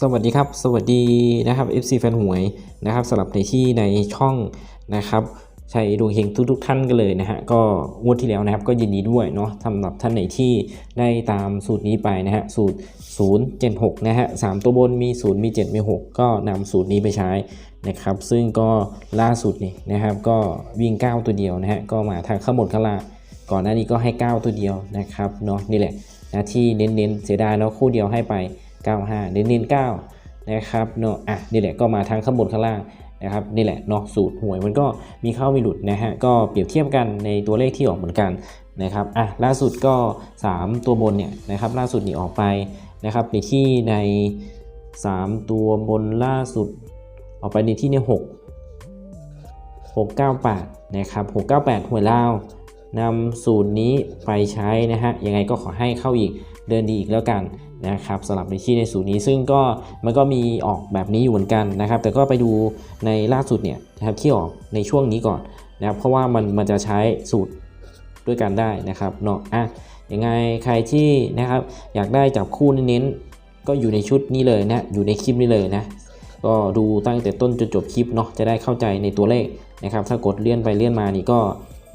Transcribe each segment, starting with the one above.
สวัสดีครับ สวัสดีนะครับ FC แฟนหวยนะครับสำหรับในที่ในช่องนะครับชัยดวงเฮงทุกๆท่านกันเลยนะฮะก็งวดที่แล้วนะครับก็ยินดีด้วยเนาะสำหรับท่านไหนที่ได้ตามสูตรนี้ไปนะฮะสูตร 076 นะฮะสามตัวบนมี 0 มี 7 มี 6 ก็นำสูตรนี้ไปใช้นะครับซึ่งก็ล่าสุดนี่นะครับก็วิ่ง 9 ตัวเดียวนะฮะก็มาทางข้างบนข้าลางก่อนหน้านี้ก็ให้ 9 ตัวเดียวนะครับเนาะนี่แหละนะที่เน้นๆเสียดายเนาะคู่เดียวให้ไป 95 เน้นเน้น9นะครับเนาะอะนี่แหละก็มาทั้งข้างบนข้างล่างนะครับนี่แหละเนาะสูตรหวยมันก็มีเข้ามีหลุดนะฮะก็เปรียบเทียบกันในตัวเลขที่ออกเหมือนกันนะครับอะล่าสุดก็ 3 ตัวบนเนี่ยนะครับล่าสุดนี่ออกไปนะครับในที่ใน 3 ตัวบนล่าสุดออกไปในที่ใน6 698นะครับ698หวยลาวนำสูตรนี้ไปใช้นะฮะยังไงก็ขอให้เข้าอีก เดินดีอีกแล้วกันนะครับสำหรับในที่ในสูตรนี้ซึ่งก็มันก็มีออกแบบนี้อยู่เหมือนกันนะครับ แต่ก็ไปดูในล่าสุดเนี่ยนะครับที่ออกในช่วงนี้ก่อนนะครับเพราะว่ามันมันจะใช้สูตรด้วยกันได้นะครับเนาะอะยังไงใครที่นะครับอยากได้จับคู่เน้นๆก็อยู่ในชุดนี้เลยนะอยู่ในคลิปนี้เลยนะก็ดูตั้งแต่ต้นจนจบคลิปเนาะจะได้เข้าใจในตัวเลขนะครับ ถ้ากดเลื่อนไปเลื่อนมานี่ก็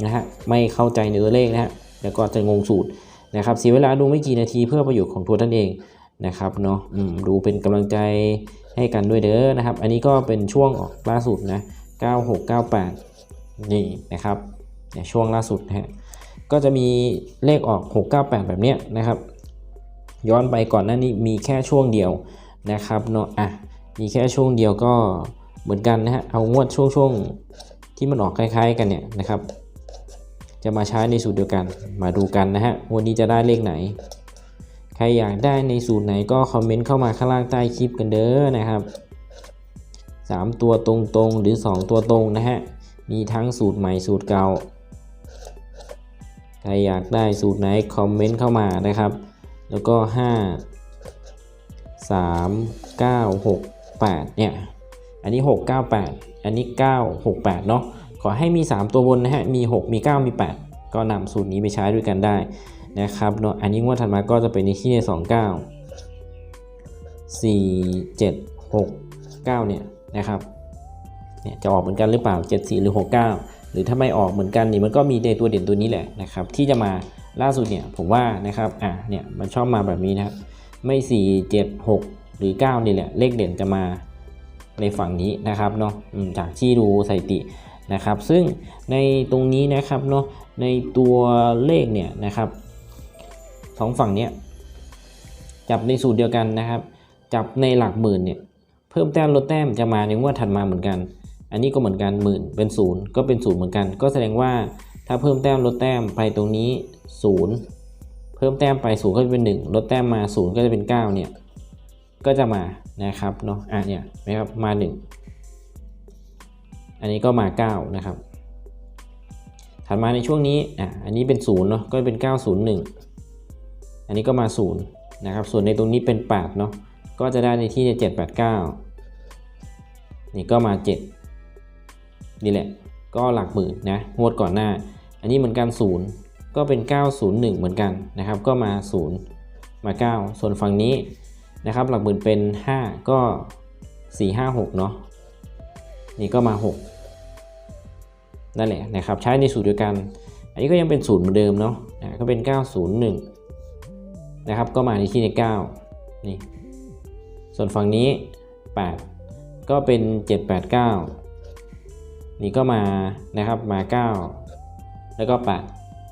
นะฮะไม่เข้าใจในตัวเลขนะฮะแล้วก็จะงงสูตร นะครับเสียเวลาดูไม่กี่นาทีเพื่อประโยชน์ของตัวท่านเองนะครับเนาะดูเป็นกำลังใจให้กันด้วยเด้อนะครับ อันนี้ก็เป็นช่วงออกล่าสุดนะ9698 นี่นะครับช่วงล่าสุดนะฮะก็จะมีเลขออก 698 แบบเนี้ยนะครับ ย้อนไปก่อนหน้านี้มีแค่ช่วงเดียวนะครับเนาะอะมีแค่ช่วงเดียวก็เหมือนกันนะฮะเอางวดช่วงช่วงที่มันออกคล้าย ๆ กันเนี่ยนะครับ จะมาใช้ในสูตรเดียวกัน มาดูกันนะฮะ วันนี้จะได้เลขไหน ใครอยากได้ในสูตรไหนก็คอมเมนต์เข้ามาข้างล่างใต้คลิปกันเด้อนะครับ 3 ตัวตรงๆหรือ 2 ตัวตรงนะฮะ มีทั้งสูตรใหม่สูตรเก่า ใครอยากได้สูตรไหนคอมเมนต์เข้ามานะครับ แล้วก็ 5 3 9 6 8เนี่ย อันนี้ 6 9 8 อันนี้ 9 6 8 เนาะ ขอให้มี 3 ตัวบนนะฮะ มี 6 มี 9 มี 8 ก็นำสูตรนี้ไปใช้ด้วยกันได้นะครับเนาะ อันนี้งวดถัดมาก็จะเป็นในที่ใน2 9 4 7 6 9 เนี่ยนะครับ เนี่ยจะออกเหมือนกันหรือเปล่า 7 4 หรือ 6 9 หรือถ้าไม่ออกเหมือนกันนี่มันก็มีในตัวเด่นตัวนี้แหละนะครับที่จะมาล่าสุดเนี่ยผมว่านะครับ อะ เนี่ยมันชอบมาแบบนี้นะครับ ไม่ 4 7 6 หรือ 9 นี่แหละเลขเด่นจะมาในฝั่งนี้นะครับเนาะจากที่ดูสถิติ นะครับ ซึ่งในตรงนี้นะครับเนาะในตัวเลขเนี่ยนะครับสองฝั่งเนี้ยจับในสูตรเดียวกันนะครับ จับในหลักหมื่นเนี่ยเพิ่มแต้มลดแต้มจะมาในงวดถัดมาเหมือนกัน อันนี้ก็เหมือนกันหมื่นเป็นศูนย์ก็เป็นศูนย์เหมือนกัน ก็แสดงว่าถ้าเพิ่มแต้มลดแต้มไปตรงนี้ศูนย์เพิ่มแต้มไปศูนย์ก็จะเป็นหนึ่งลดแต้มมาศูนย์ก็จะเป็นเก้าเนี่ยก็จะมานะครับเนาะอะเนี่ยนะครับมา 1 อันนี้ก็มา9นะครับ ถัดมาในช่วงนี้อะอันนี้เป็น0เนาะก็เป็น 901 อันนี้ก็มา0นะครับ ส่วนในตรงนี้เป็น8เนาะก็จะได้ในที่789 นี่ก็มา 7 นี่แหละ ก็หลักหมื่นนะงวดก่อนหน้า อันนี้เหมือนกัน 0 ก็เป็น 901 เหมือนกันนะครับ ก็มา 0 มา 9 ส่วนฝั่งนี้นะครับ หลักหมื่นเป็น 5 ก็ 4 5 6 เนาะ นี่ก็มา 6 นั่นแหละนะครับ ใช้ในสูตรเดียวกัน อันนี้ก็ยังเป็นศูนย์เหมือนเดิมเนาะนะก็เป็น 901 นะครับ ก็มาในที่ใน 9 นี่ ส่วนฝั่งนี้ 8 ก็เป็น 789 นี่ก็มานะครับมา 9 แล้วก็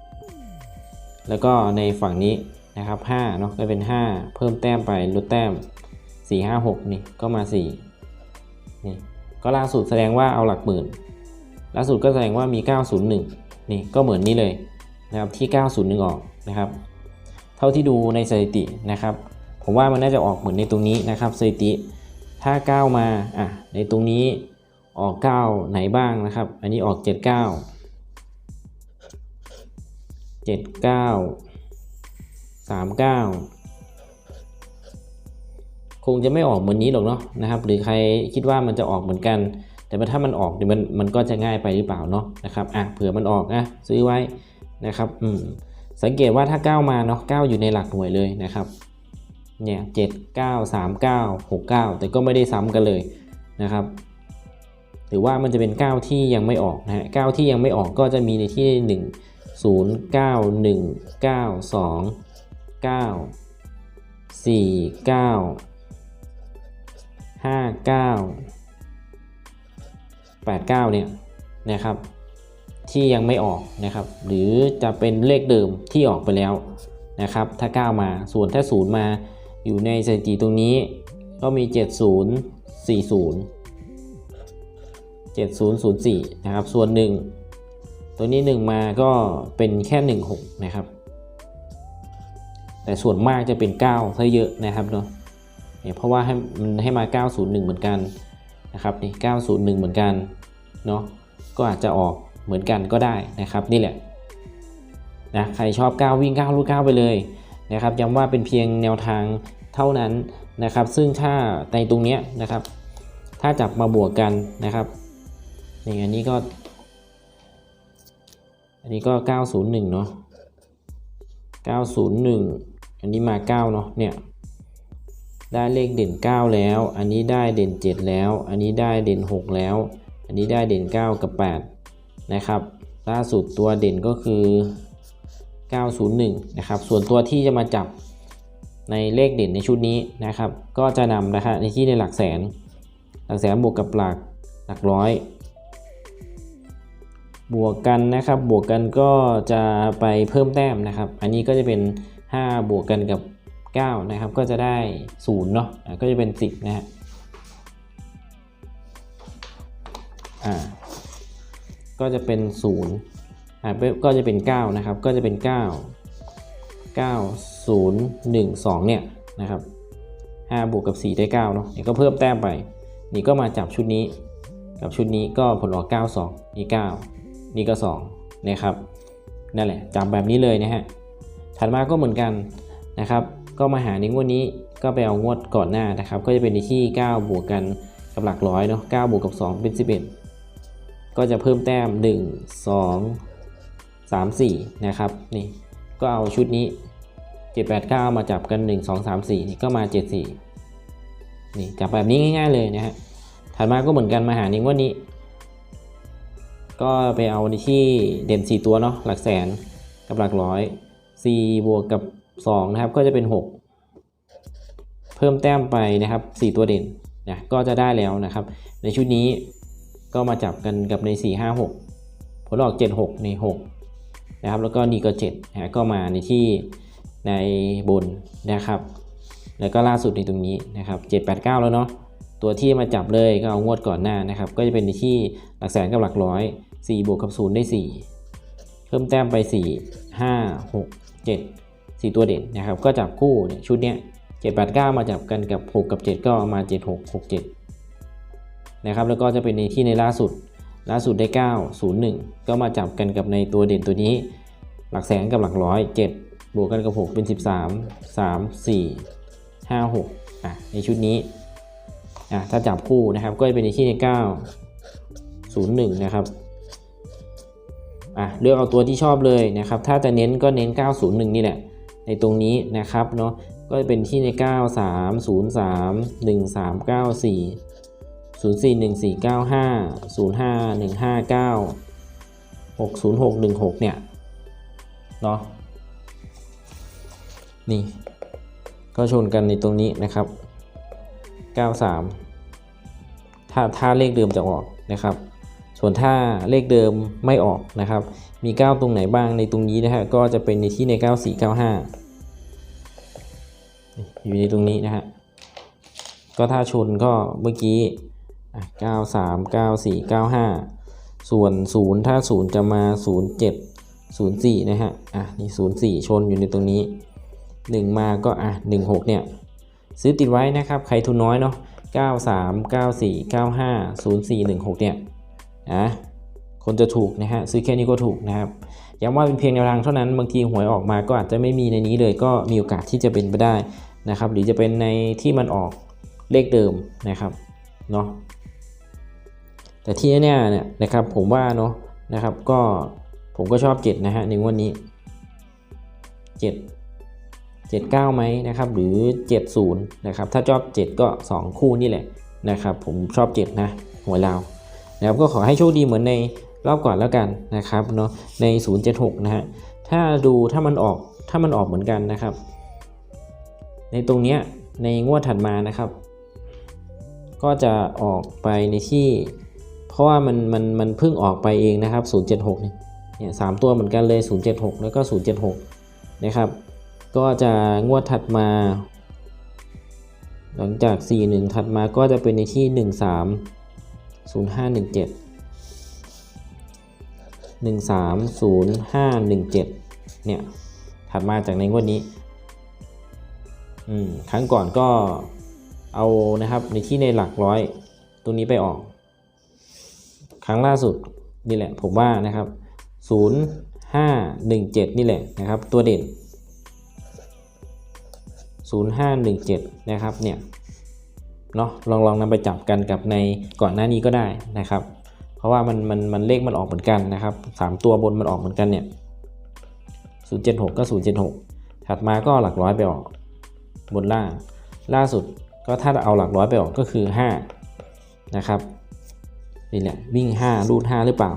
8 แล้วก็ในฝั่งนี้นะครับ5เนาะก็เป็น 5 เพิ่มแต้มไปลดแต้ม 4 5 6 นี่ก็มา 4 นี่ ก็ล่าสุดแสดงว่าเอาหลักหมื่น ล่าสุดก็แสดงว่ามี 901 นี่ก็เหมือนนี้เลยนะครับที่ 901 ออกนะครับ เท่าที่ดูในสถิตินะครับ ผมว่ามันน่าจะออกเหมือนในตรงนี้นะครับสถิติ ถ้า 9 มาอะในตรงนี้ออก 9 ไหนบ้างนะครับ อันนี้ออก 79 79 39 งจะไม่ออกเหมือนนี้หรอกเนาะนะครับ หรือใครคิดว่ามันจะออกเหมือนกัน แต่ถ้ามันออกเดี๋ยวมันมันก็จะง่ายไปหรือเปล่าเนาะนะครับอะเผื่อมันออกนะซื้อไว้นะครับอืมสังเกตว่าถ้า 9 มาเนาะ9อยู่ในหลักหน่วยเลยนะครับเนี่ยเจ็ดเก้าสามเก้าหกเก้าแต่ก็ไม่ได้ซ้ำกันเลยนะครับหรือว่ามันจะเป็น 9 ที่ยังไม่ออกนะฮะ9ที่ยังไม่ออกก็จะมีในที่ 1 0 9 1 9 2 9 4 9 5 9 8 9เนี่ยนะครับ ที่ยังไม่ออกนะครับ หรือจะเป็นเลขเดิมที่ออกไปแล้วนะครับ ถ้า 9 มาส่วนถ้า 0 มาอยู่ในสถิติตรงนี้ก็มี 70 40 7004 นะครับ ส่วน 1 ตัวนี้ 1 มาก็เป็นแค่ 16 นะครับ แต่ส่วนมากจะเป็น 9 ซะเยอะนะครับเนาะ เนี่ยเพราะว่าให้มันให้มา 901 เหมือนกันนะครับนี่ 901 เหมือนกันเนาะก็อาจจะออกเหมือนกันก็ได้นะครับนี่แหละนะใครชอบ9วิ่ง9ลูก9ไปเลยนะครับย้ำว่าเป็นเพียงแนวทางเท่านั้นนะครับ ซึ่งถ้าในตรงเนี้ยนะครับ ถ้าจับมาบวกกันนะครับนี่อันนี้ก็ อันนี้ก็ 901 เนาะ901 อันนี้มา 9 เนาะเนี่ย ได้เลขเด่น 9 แล้ว อันนี้ได้เด่น 7 แล้ว อันนี้ได้เด่น 6 แล้ว อันนี้ได้เด่น 9 กับ 8 นะครับ ล่าสุดตัวเด่นก็คือ 901 นะครับ ส่วนตัวที่จะมาจับในเลขเด่นในชุดนี้นะครับ ก็จะนำนะครับในที่ในหลักแสน หลักแสนบวกกับหลักหลักร้อย บวกกันนะครับ บวกกันก็จะไปเพิ่มแต้มนะครับ อันนี้ก็จะเป็น 5 บวกกันกับ 9นะครับก็จะได้0เนาะะก็จะเป็น 10 นะฮะอ่าก็จะเป็น0อ่าก็จะเป็น 9 นะครับ ก็จะเป็น 9 9 0 1 2 เนี่ยนะครับ5บวกกับ 4 ได้ 9 เนาะนี่ก็เพิ่มแต้มไป นี่ก็มาจับชุดนี้ กับชุดนี้ก็ผลออก 9 2 นี่ 9 นี่ก็ 2 นะครับ นั่นแหละจับแบบนี้เลยนะฮะถัดมาก็เหมือนกันนะครับ ก็มาหาในงวดนี้ก็ไปเอางวดก่อนหน้านะครับ ก็จะเป็นในที่ 9 บวกกันกับหลักร้อยเนาะ9บวกกับ 2 เป็น 11 ก็จะเพิ่มแต้ม 1 2 3 4 นะครับนี่ก็เอาชุดนี้ 7 8 9 มาจับกัน 1 2 3 4 นี่ก็มา 7 4 นี่จับแบบนี้ง่ายๆเลยนะฮะถัดมาก็เหมือนกันมาหาในงวดนี้ ก็ไปเอาในที่เด่น 4 ตัวเนาะหลักแสนกับหลักร้อย4บวกกับ 2นะครับก็จะเป็น 6 เพิ่มแต้มไปนะครับ 4 ตัวเด่นนะก็จะได้แล้วนะครับ ในชุดนี้ก็มาจับกันกับใน 4 5 6 ผลออก 7 6 ใน 6 นะครับ แล้วก็นี่ก็7นะก็มาในที่ในบนนะครับ แล้วก็ล่าสุดในตรงนี้นะครับ 7 8 9 แล้วเนาะตัวที่มาจับเลยก็เอางวดก่อนหน้านะครับ ก็จะเป็นในที่หลักแสนกับหลักร้อย 4 บวกกับ 0 ได้ 4 เพิ่มแต้มไป 4 5 6 7 4 ตัวเด่นนะครับ ก็จับคู่เนี่ยชุดเนี้ย7 8 9 มาจับกันกับ 6 กับ 7 ก็มา 7 6 6 7 นะครับ แล้วก็จะเป็นในที่ในล่าสุด ล่าสุดได้ 9 0 1 ก็มาจับกันกับในตัวเด่นตัวนี้ หลักแสนกับหลักร้อย7บวกกันกับ 6 เป็น 13 3 4 5 6อะในชุดนี้อะถ้าจับคู่นะครับ ก็จะเป็นในที่ใน 9 0 1 นะครับอะเลือกเอาตัวที่ชอบเลยนะครับ ถ้าจะเน้นก็เน้น 901 นี่แหละ ในตรงนี้นะครับเนาะก็จะเป็นที่ใน 9 3 0 3 1 3 9 4 0 4 1 4 9 5 0 5 1 5 9 6 0 6 1 6 เนี่ยเนาะนี่ ก็ชนกันในตรงนี้นะครับ 93 ถ้าถ้าเลขเดิมจะออกนะครับ ส่วนถ้าเลขเดิมไม่ออกนะครับ มี 9 ตรงไหนบ้างในตรงนี้นะฮะก็จะเป็นในที่ใน 94 95 อยู่ในตรงนี้นะฮะก็ถ้าชนก็เมื่อกี้อะ93 94 95 ส่วน 0 ถ้า 0 จะมา 07 04 นะฮะ อะ นี่ 04 ชนอยู่ในตรงนี้ 1 มาก็อะ 16 เนี่ย ซื้อติดไว้นะครับ ใครทุนน้อยเนาะ 93 94 95 04 16 เนี่ย นะคนจะถูกนะฮะซื้อแค่นี้ก็ถูกนะครับย้ำว่าเป็นเพียงแนวทางเท่านั้นบางทีหวยออกมาก็อาจจะไม่มีในนี้เลยก็มีโอกาสที่จะเป็นไปได้นะครับหรือจะเป็นในที่มันออกเลขเดิมนะครับเนาะแต่ที่แน่ๆเนี่ยนะครับผมว่าเนาะนะครับก็ผมก็ชอบ 7 นะฮะในงวันนี้ 7 79ไหมนะครับหรือ 70นะครับถ้าชอบ 7 ก็ 2 คู่นี่แหละนะครับผมชอบ 7 นะหัวลาว นะครับก็ขอให้โชคดีเหมือนในรอบก่อนแล้วกันนะครับเนาะใน 076 นะฮะถ้าดูถ้ามันออกถ้ามันออกเหมือนกันนะครับ ในตรงเนี้ยในงวดถัดมานะครับ ก็จะออกไปในที่ เพราะว่ามันมันมันเพิ่งออกไปเองนะครับ 076 เนี่ยเนี่ยสามตัวเหมือนกันเลย 076 แล้วก็ 076 นะครับ ก็จะงวดถัดมา หลังจาก 41 ถัดมาก็จะเป็นในที่ 13 0517 130517 เนี่ย ถัดมาจากในงวดนี้ อืม ครั้งก่อนก็เอานะครับ ในที่ในหลักร้อยตัวนี้ไปออก ครั้งล่าสุดนี่แหละ ผมว่านะครับ 0517 นี่แหละนะครับ ตัวเด่น 0517 นะครับเนี่ย เนาะลองลองนำไปจับกันกับในก่อนหน้านี้ก็ได้นะครับ เพราะว่ามันมันมันเลขมันออกเหมือนกันนะครับสามตัวบนมันออกเหมือนกันเนี่ย076 ก็ 076 ถัดมาก็หลักร้อยไปออก บนล่าง ล่าสุดก็ถ้าเอาหลักร้อยไปออกก็คือ 5 นะครับนี่แหละวิ่ง 5 รูด 5 หรือเปล่า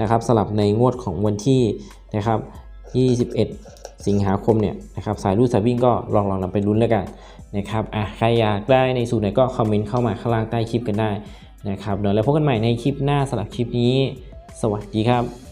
นะครับสลับในงวดของวันที่นะครับ 21 สิงหาคมเนี่ยนะครับสายรูดสายวิ่งก็ลองลองนำไปลุ้นแล้วกัน นะครับอะใครอยากได้ในสูตรไหนก็คอมเมนต์เข้ามาข้างล่างใต้คลิปกันได้นะครับเดี๋ยวแล้วพบกันใหม่ในคลิปหน้าสำหรับคลิปนี้ สวัสดีครับ